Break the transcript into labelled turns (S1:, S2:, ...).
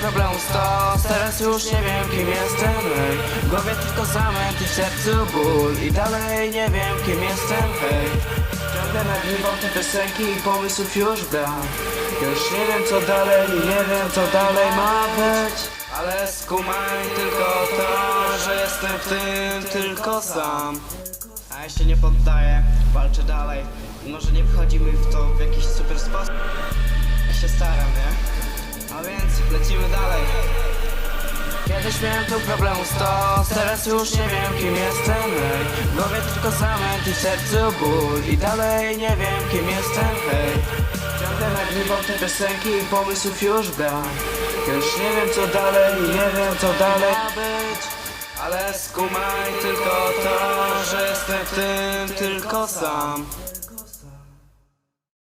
S1: problemów stos Teraz już nie wiem kim jestem. Hej. W głowie tylko zamęt i w sercu ból. I dalej nie wiem kim jestem. Hej. Ciągle nagrywam te piosenki i pomysłów już brak Już nie wiem co dalej nie wiem co dalej ma być. Ale skumaj tylko to, że jestem w tym tylko sam. A ja się nie poddaję, walczę dalej. Może nie wchodzimy w to w jakiś super sposób Kiedyś miałem tu problemów stos Teraz już nie wiem kim jestem hej. W tylko zamęt i w sercu ból. I dalej nie wiem kim jestem hej. Ciągle nagrywam te piosenki i pomysłów już brak. Już nie wiem co dalej i nie wiem co dalej ma być. Ale skumaj tylko to, że jestem w tym tylko sam